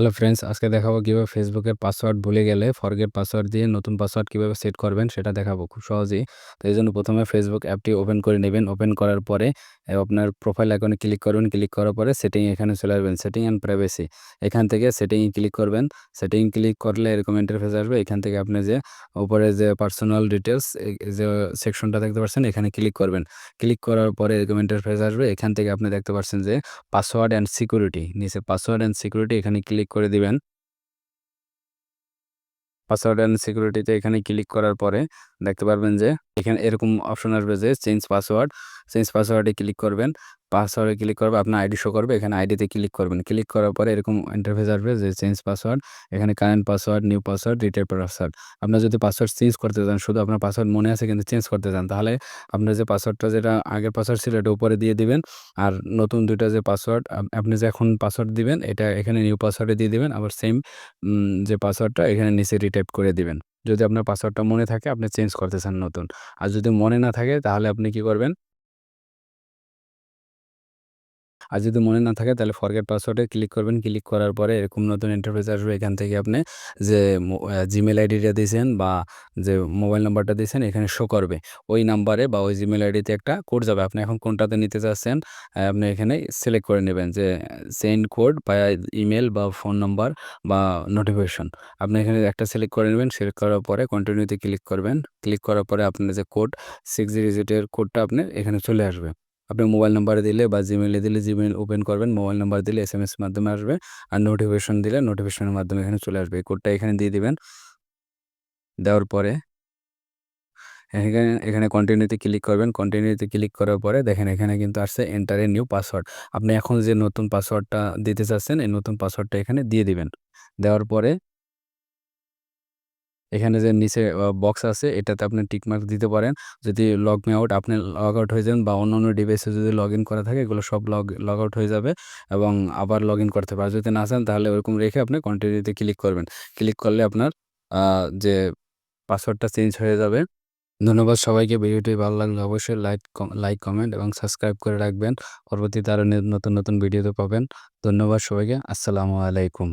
Hello friends, আজকে দেখাবো কীভাবে ফেসবুকের পাসওয়ার্ড ভুলে গেলে ফরগেট পাসওয়ার্ড দিয়ে নতুন পাসওয়ার্ড কীভাবে সেট করবেন সেটা দেখাবো খুব সহজেই। তো এই জন্য প্রথমে ফেসবুক অ্যাপটি ওপেন করে নেবেন। ওপেন করার পরে আপনার প্রোফাইল আইকনে ক্লিক করবেন ক্লিক করার পরে সেটিং এখানে চলে আসবেন সেটিং অ্যান্ড প্রাইভেসি এখান থেকে সেটিং ক্লিক করবেন। সেটিং ক্লিক করলে এরকম ইন্টারফেস আসবে। এখান থেকে আপনি যে উপরে যে পার্সোনাল ডিটেলস যে সেকশনটা দেখতে পাচ্ছেন, এখানে ক্লিক করবেন। ক্লিক করার পরে এরকম ইন্টারফেস আসবে। এখান থেকে আপনি দেখতে পাচ্ছেন যে পাসওয়ার্ড অ্যান্ড সিকিউরিটি নিচে পাসওয়ার্ড অ্যান্ড সিকিউরিটি এখানে ক্লিক করে দিবেন। পাসওয়ার্ড অ্যান্ড সিকিউরিটিতে এখানে ক্লিক করার পরে দেখতে পারবেন যে এখানে এরকম অপশন আসবে যে চেঞ্জ পাসওয়ার্ড চেঞ্জ পাসওয়ার্ডে ক্লিক করবেন। পাসওয়ার্ডে ক্লিক করবে, আপনার আইডি শো করবে, এখানে আইডিতে ক্লিক করবেন। ক্লিক করার পরে এরকম ইন্টারফেস আসবে যে চেঞ্জ পাসওয়ার্ড এখানে current password new password retype password আপনার যদি পাসওয়ার্ড চেঞ্জ করতে চান, শুধু আপনার পাসওয়ার্ড মনে আছে কিন্তু চেঞ্জ করতে চান, তাহলে আপনার যে পাসওয়ার্ডটা যেটা আগের পাসওয়ার্ড ছিল, এটা উপরে দিয়ে দিবেন। আর নতুন দুইটা যে পাসওয়ার্ড আপনি যে এখন পাসওয়ার্ড দিবেন, এটা এখানে নিউ পাসওয়ার্ডে দিয়ে দিবেন। আবার সেম যে পাসওয়ার্ডটা এখানে নিচে রিটাইপ করে দিবেন। যদি আপনার পাসওয়ার্ডটা মনে থাকে, আপনি চেঞ্জ করতে চান নতুন। আর যদি মনে না থাকে, তাহলে আপনি কি করবেন? আর যদি মনে না থাকে তাহলে ফরগেট পাসওয়ার্ডে ক্লিক করবেন। ক্লিক করার পরে এরকম নতুন ইন্টারফেস আসবে এখান থেকে আপনি যে জিমেল আইডিটা দিয়েছেন বা যে মোবাইল নাম্বারটা দিয়েছেন এখানে শো করবে। ওই নাম্বারে বা ওই জিমেল আইডিতে একটা কোড যাবে। আপনি এখন কোনটাতে নিতে চাচ্ছেন আপনি এখানে সিলেক্ট করে নেবেন যে সেন্ড কোড বা ইমেল বা ফোন নাম্বার বা নোটিফিকেশন আপনি এখানে একটা সিলেক্ট করে নেবেন। সিলেক্ট করার পরে কন্টিনিউতে ক্লিক করবেন। ক্লিক করার পরে আপনার যে কোড সিক্স ডিজিটের কোডটা আপনি এখানে চলে আসবে। আপনি মোবাইল নাম্বারে দিলে বা জিমেলে দিলে জিমেল ওপেন করবেন, মোবাইল নাম্বার দিলে এস এম এস মাধ্যমে আসবে আর নোটিফিকেশন দিলে নোটিফিকেশনের মাধ্যমে এখানে চলে আসবে। কোডটা এখানে দিয়ে দিবেন। দেওয়ার পরে এখানে এখানে কন্টিনিউতে ক্লিক করবেন। কন্টিনিউতে ক্লিক করার পরে দেখেন এখানে কিন্তু আসছে এন্টার এ নিউ পাসওয়ার্ড আপনি এখন যে নতুন পাসওয়ার্ডটা দিতে চাচ্ছেন, এই নতুন পাসওয়ার্ডটা এখানে দিয়ে দিবেন। দেওয়ার পরে এখানে যে নিচে বক্স আছে, এটাতে আপনি টিকমার্ক দিতে পারেন। যদি লগ মি আউট আপনি লগ আউট হয়ে যান বা অন্য অন্য ডিভাইসে যদি লগ ইন করা থাকে, এগুলো সব লগ লগ আউট হয়ে যাবে এবং আবার লগ ইন করতে পারে যদি না চান, তাহলে ওরকম রেখে আপনি কন্টিনিউতে ক্লিক করবেন। ক্লিক করলে আপনার যে পাসওয়ার্ডটা চেঞ্জ হয়ে যাবে। ধন্যবাদ সবাইকে, ভিডিওটি ভালো লাগলে অবশ্যই লাইক লাইক কমেন্ট এবং সাবস্ক্রাইব করে রাখবেন। পরবর্তীতে আরও নতুন নতুন ভিডিওতে পাবেন। ধন্যবাদ সবাইকে, আসসালামু আলাইকুম।